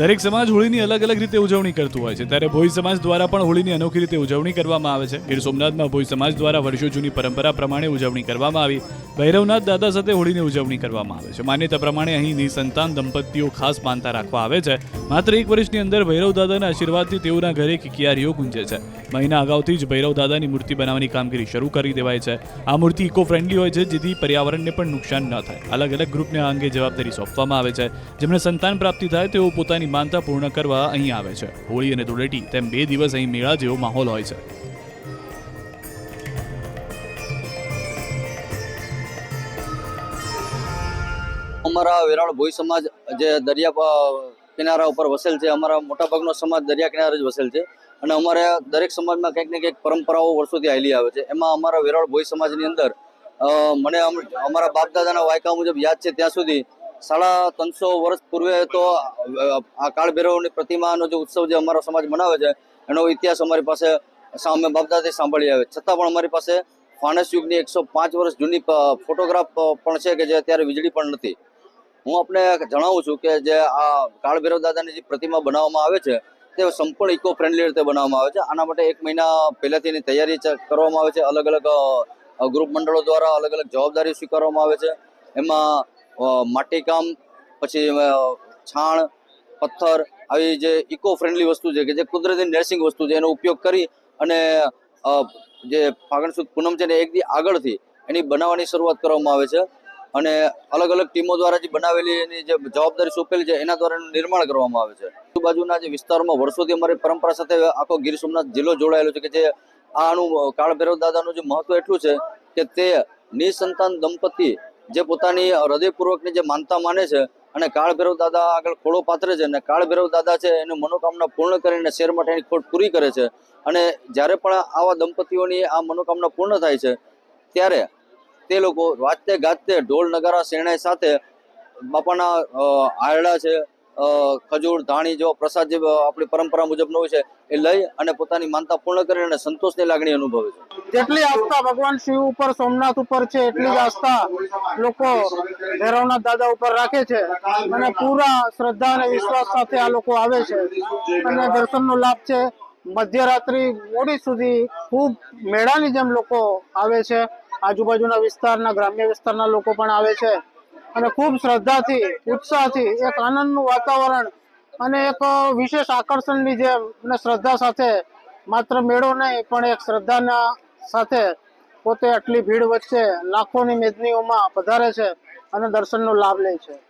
દરેક સમાજ હોળીની અલગ અલગ રીતે ઉજવણી કરતું હોય છે. ત્યારે ભોઈ સમાજ દ્વારા પણ હોળીની અનોખી રીતે ઉજવણી કરવામાં આવે છે. ગીર સોમનાથમાં ભોઈ સમાજ દ્વારા વર્ષો જૂની પરંપરા પ્રમાણે ઉજવણી કરવામાં આવી. ભૈરવનાથ દાદા સાથે હોળીની ઉજવણી કરવામાં આવે છે. માન્યતા પ્રમાણે અહીં નિસંતાન દંપતીઓ ખાસ માનતા રાખવા આવે છે. માત્ર એક વર્ષની અંદર ભૈરવ દાદાના આશીર્વાદથી તેઓના ઘરે કિકિયારીઓ ગુંજે છે. મહિના અગાઉથી જ ભૈરવ દાદાની મૂર્તિ બનાવવાની કામગીરી શરૂ કરી દેવાય છે. આ મૂર્તિ ઇકો ફ્રેન્ડલી હોય છે, જેથી પર્યાવરણને પણ નુકસાન ન થાય. અલગ અલગ ગ્રુપને આ અંગે જવાબદારી સોંપવામાં આવે છે. જેમને સંતાન પ્રાપ્તિ થાય, તેઓ પોતાની માનતા પૂર્ણ કરવા અહીં આવે છે. હોળી અને ધૂળેટી તેમ બે દિવસ અહીં મેળા જેવો માહોલ હોય છે. અમારા વેરાળ ભોઈ સમાજ જે દરિયા કિનારા ઉપર વસેલ છે, અમારા મોટાભાગનો સમાજ દરિયા કિનારે જ વસેલ છે. અને અમારે દરેક સમાજમાં કંઈક ને કંઈક પરંપરાઓ વર્ષોથી આવેલી આવે છે. એમાં અમારા વેરાળ ભોઈ સમાજની અંદર મને અમારા બાપ દાદાના વાયકા મુજબ યાદ છે ત્યાં સુધી સાડા ત્રણસો વર્ષ પૂર્વે તો આ કાળ ભૈરવની પ્રતિમાનો જે ઉત્સવ જે અમારો સમાજ મનાવે છે, એનો ઇતિહાસ અમારી પાસે અમે બાપદાથી સાંભળી આવે. છતાં પણ અમારી પાસે ફાનસ યુગની એકસો પાંચ વર્ષ જૂની ફોટોગ્રાફ પણ છે કે જે અત્યારે વીજળી પણ નથી. હું આપને જણાવું છું કે જે આ કાળ ભૈરવ દાદાની જે પ્રતિમા બનાવવામાં આવે છે, તે સંપૂર્ણ ઇકો ફ્રેન્ડલી રીતે બનાવવામાં આવે છે. આના માટે એક મહિના પહેલાથી એની તૈયારી કરવામાં આવે છે. અલગ અલગ ગ્રુપ મંડળો દ્વારા અલગ અલગ જવાબદારી સ્વીકારવામાં આવે છે. એમાં માટીકામ, પછી છાણ, પથ્થર, આવી જે ઇકો ફ્રેન્ડલી વસ્તુ છે કે જે કુદરતી નર્સિંગ વસ્તુ છે, એનો ઉપયોગ કરી અને જે ફાગણ સુદ પૂનમ છે ને, એક દી આગળથી એની બનાવવાની શરૂઆત કરવામાં આવે છે. અને અલગ અલગ ટીમો દ્વારા જે બનાવેલી એની જે જવાબદારી સોંપેલી છે, એના દ્વારા એનું નિર્માણ કરવામાં આવે છે. આજુબાજુના જે વિસ્તારમાં વર્ષોથી અમારી પરંપરા સાથે આખો ગીર સોમનાથ જિલ્લો જોડાયેલો છે કે જે આનું કાળ ભૈરવ દાદાનું જે મહત્વ એટલું છે કે તે નિસંતાન દંપતી જે પોતાની હૃદયપૂર્વકની જે માનતા માને છે અને કાળ ભૈરવ દાદા આગળ ખોળો પાત્રે છે અને કાળ ભૈરવ દાદા છે એની મનોકામના પૂર્ણ કરીને શેર માટે એની ખોટ પૂરી કરે છે. અને જ્યારે પણ આવા દંપતીઓની આ મનોકામના પૂર્ણ થાય છે, ત્યારે તે લોકો વાજતે ગાજતે ઢોલ નગારા શેરણાઈ સાથે બાપાના આયડા છે ખજૂર, ધાણી જેવો પ્રસાદ જે આપણી પરંપરા મુજબનો હોય છે, એ લઈ અને પોતાની માનતા પૂર્ણ કરી અને સંતોષની લાગણી અનુભવે છે. જેટલી આસ્થા ભગવાન શિવ ઉપર, સોમનાથ ઉપર છે, એટલી જ આસ્થા લોકો ભૈરવનાથ દાદા ઉપર રાખે છે. અને પૂરા શ્રદ્ધા અને વિશ્વાસ સાથે આ લોકો આવે છે. અને દર્શનનો લાભ છે. મધ્યરાત્રિ મોડી સુધી ખૂબ મેળાની જેમ લોકો આવે છે. આજુબાજુના વિસ્તારના, ગ્રામ્ય વિસ્તારના લોકો પણ આવે છે. અને ખૂબ શ્રદ્ધાથી, ઉત્સાહથી એક આનંદનું વાતાવરણ અને એક વિશેષ આકર્ષણની જેમ અને શ્રદ્ધા સાથે માત્ર મેળો નહીં, પણ એક શ્રદ્ધાના સાથે પોતે આટલી ભીડ વચ્ચે લાખોની મેદનીઓમાં પધારે છે અને દર્શનનો લાભ લે છે.